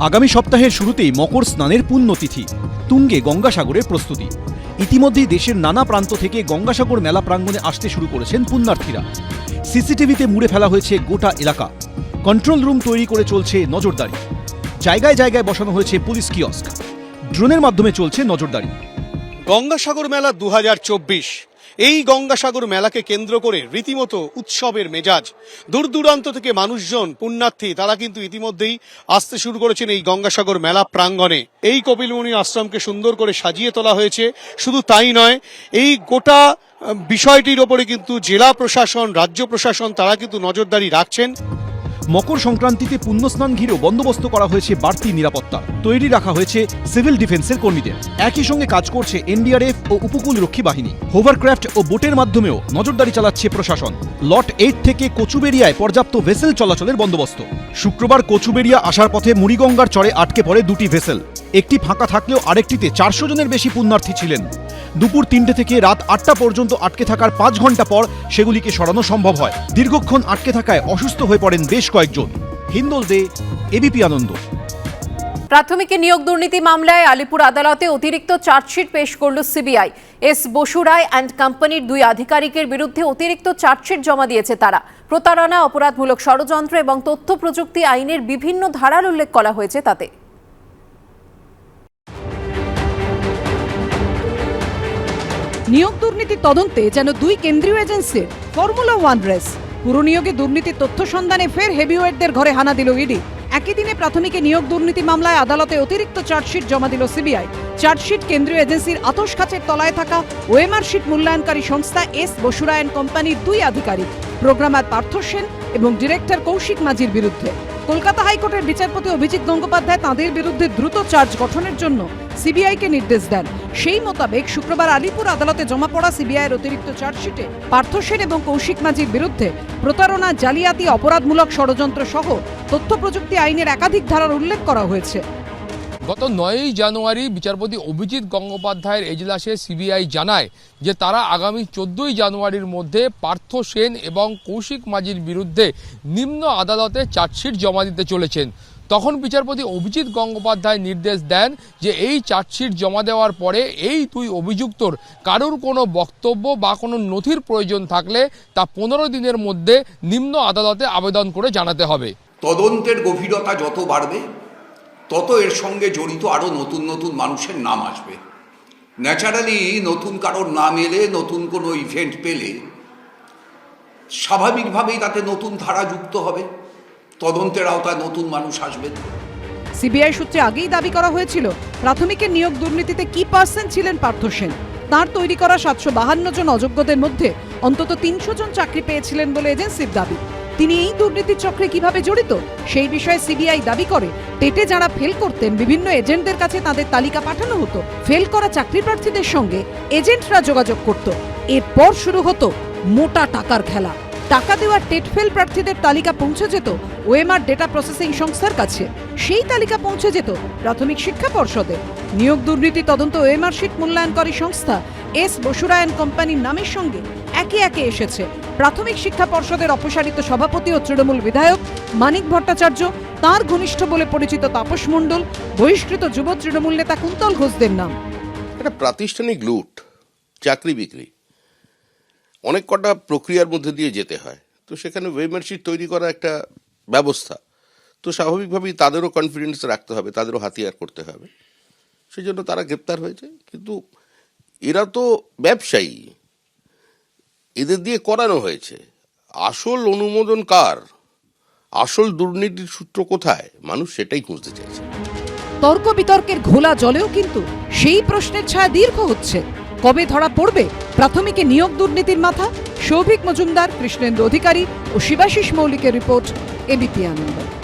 আগামী সপ্তাহের শুরুতেই মকর স্নানের পুণ্যতিথি, তুঙ্গে গঙ্গাসাগরের প্রস্তুতি। ইতিমধ্যেই দেশের নানা প্রান্ত থেকে গঙ্গাসাগর মেলা প্রাঙ্গণে আসতে শুরু করেছেন পুণ্যার্থীরা। সিসিটিভিতে মুড়ে ফেলা হয়েছে গোটা এলাকা। কন্ট্রোল রুম তৈরি করে চলছে নজরদারি। জায়গায় জায়গায় বসানো হয়েছে পুলিশ কিয়স্ক। ড্রোনের মাধ্যমে চলছে নজরদারি। গঙ্গাসাগর মেলা দু হাজার চব্বিশ। এই গঙ্গাসাগর মেলাকে কেন্দ্র করে রীতিমতো উৎসবের মেজাজ। দূর দূরান্ত থেকে মানুষজন, পুণ্যার্থী, তারা কিন্তু ইতিমধ্যেই আসতে শুরু করেছেন এই গঙ্গাসাগর মেলা প্রাঙ্গণে। এই কপিলমুনি আশ্রমকে সুন্দর করে সাজিয়ে তোলা হয়েছে। শুধু তাই নয়, এই গোটা বিষয়টির ওপরে কিন্তু জেলা প্রশাসন, রাজ্য প্রশাসন, তারা কিন্তু নজরদারি রাখছেন। মকর সংক্রান্তিতে পুণ্যস্নান ঘিরেও বন্দোবস্ত করা হয়েছে বাড়তি নিরাপত্তা। তৈরি রাখা হয়েছে সিভিল ডিফেন্সের কর্মীদের। একই সঙ্গে কাজ করছে এনডিআরএফ ও উপকূল রক্ষী বাহিনী। হোভারক্রাফট ও বোটের মাধ্যমেও নজরদারি চালাচ্ছে প্রশাসন। লট এইট থেকে কচুবেরিয়ায় পর্যাপ্ত ভেসেল চলাচলের বন্দোবস্ত। শুক্রবার কচুবেরিয়া আসার পথে মুড়িগঙ্গার চরে আটকে পড়ে দুটি ভেসেল। একটি ফাঁকা থাকলেও আরেকটিতে চারশো জনের বেশি পুণ্যার্থী ছিলেন। দুপুর তিনটে থেকে রাত আটটা পর্যন্ত আটকে থাকার পাঁচ ঘণ্টা পর সেগুলিকে সরানো সম্ভব হয়। দীর্ঘক্ষণ আটকে থাকায় অসুস্থ হয়ে পড়েন বেশ কয়েকজন। হিন্দোল দে, এবিপি আনন্দ। প্রাথমিক নিয়োগ দুর্নীতি মামলায় আলিপুর আদালতে অতিরিক্ত চার্জশিট পেশ করল CBI. S Basu Roy and কোম্পানির দুই আধিকারিকের বিরুদ্ধে অতিরিক্ত চার্জশিট জমা দিয়েছে তারা। প্রতারণা, অপরাধমূলক ষড়যন্ত্র এবং তথ্য প্রযুক্তি আইনের বিভিন্ন ধারার উল্লেখ করা হয়েছে তাতে। নিয়োগ দুর্নীতি তদন্তে যেন দুই কেন্দ্রীয় এজেন্সির ফর্মুলা ওয়ান রেস পুরো নিয়োগে দুর্নীতির তথ্য সন্ধানে ফের হেভিওয়েটদের ঘরে হানা দিল ইডি। একই দিনে প্রাথমিকে নিয়োগ দুর্নীতি মামলায় আদালতে অতিরিক্ত চার্জশিট জমা দিল সিবিআই। চার্জশিট কেন্দ্রীয় এজেন্সির আতস কাচের তলায় থাকা ওএমআর শিট মূল্যায়নকারী সংস্থা এস বসুরায়ন কোম্পানির দুই আধিকারিক, প্রোগ্রামার পার্থ সেন এবং ডিরেক্টর কৌশিক মাঝির বিরুদ্ধে। কলকাতা হাইকোর্টের বিচারপতি অভিজিৎ গঙ্গোপাধ্যায় তাঁদের বিরুদ্ধে দ্রুত চার্জ গঠনের জন্য সিবিআইকে নির্দেশ দেন। সেই মোতাবেক শুক্রবার আলিপুর আদালতে জমা পড়া সিবিআইয়ের অতিরিক্ত চার্জশিটে পার্থ সেন এবং কৌশিক মাঝির বিরুদ্ধে প্রতারণা, জালিয়াতি, অপরাধমূলক ষড়যন্ত্র সহ তথ্য প্রযুক্তি আইনের একাধিক ধারার উল্লেখ করা হয়েছে। গত নয়ই জানুয়ারি বিচারপতি অভিজিৎ গঙ্গোপাধ্যায়ের এজলাসে সিবিআই জানায় যে তারা আগামী চোদ্দই জানুয়ারির মধ্যে পার্থ সেন এবং কৌশিক মাঝির বিরুদ্ধে নিম্ন আদালতে চার্জশিট জমা দিতে চলেছেন। তখন বিচারপতি অভিজিৎ গঙ্গোপাধ্যায় নির্দেশ দেন যে এই চার্জশিট জমা দেওয়ার পরে এই দুই অভিযুক্তর কারোর কোনো বক্তব্য বা কোনো নথির প্রয়োজন থাকলে তা পনেরো দিনের মধ্যে নিম্ন আদালতে আবেদন করে জানাতে হবে। তদন্তের গভীরতা যত বাড়বে, তত এর সঙ্গে জড়িত আরও নতুন নতুন মানুষের নাম আসবে। ন্যাচারালি নতুন কারোর নাম এলে, নতুন কোনো ইভেন্ট পেলে, স্বাভাবিকভাবেই তাতে নতুন ধারা যুক্ত হবে। তদন্তের আওতায় নতুন মানুষ আসবেন সিবিআই সূত্রে আগেই দাবি করা হয়েছিল, প্রাথমিকের নিয়োগ দুর্নীতিতে কি পার্সেন্ট ছিলেন পার্থ সেন? তাঁর তৈরি করা সাতশো বাহান্ন জন অযোগ্যদের মধ্যে অন্তত তিনশো জন চাকরি পেয়েছিলেন বলে এজেন্সির দাবি। তিনি এই দুর্নীতির চক্রে কীভাবে জড়িত, সেই বিষয়ে সিবিআই দাবি করে, টেটে যারা ফেল করতেন, বিভিন্ন এজেন্টদের কাছে তাদের তালিকা পাঠানো হতো, ফেল করা চাকরি প্রার্থীদের সঙ্গে এজেন্টরা যোগাযোগ করত। এরপর শুরু হতো মোটা টাকার খেলা। টাকা দেওয়া টেট ফেল প্রার্থীদের তালিকা পৌঁছে যেত ওএমআর ডেটা প্রসেসিং সংস্থার কাছে সেই তালিকা পৌঁছে যেত প্রাথমিক শিক্ষা পর্ষদে। নিয়োগ দুর্নীতি তদন্ত ওএমআর শিট মূল্যায়নকারী সংস্থা এস বসুরায়ন কোম্পানির নামের সঙ্গে একে একে এসেছে। প্রাথমিক শিক্ষা পর্ষদের অপসারিত সভাপতি ও তৃণমূল বিধায়ক মানিক ভট্টাচার্য, তার ঘনিষ্ঠ বলে পরিচিত তাপস মণ্ডল, বহিষ্কৃত যুব তৃণমূল নেতা কুন্তল ঘোষদের নাম। একটা প্রাতিষ্ঠানিক লুট, চাকরি বিক্রি। অনেক কটা প্রক্রিয়ার মধ্যে দিয়ে যেতে হয়। তো সেখানে ওয়েমার্কশিট তৈরি করা একটা ব্যবস্থা। তো স্বাভাবিকভাবেই তাদেরও কনফিডেন্স রাখতে হবে, তাদেরও হাতিয়ার করতে হবে। সেই জন্য তারা গ্রেপ্তার হয়েছে। কিন্তু এরা তো ব্যবসায়ী। এদের দিয়ে করানো হয়েছে। আসল অনুমোদন কার? আসল দুর্নীতির সূত্র কোথায়? মানুষ সেটাই খুঁজতে চাইছে। তর্ক বিতর্কের ঘোলা জলেও কিন্তু সেই প্রশ্নের ছায়া দীর্ঘ হচ্ছে। কবে ধরা পড়বে প্রাথমিকে নিয়োগ দুর্নীতির মাথা? সৌভিক মজুমদার কৃষ্ণেন্দ্র অধিকারী ও শিবাশিস মৌলিকের রিপোর্ট এবিপি আনন্দ।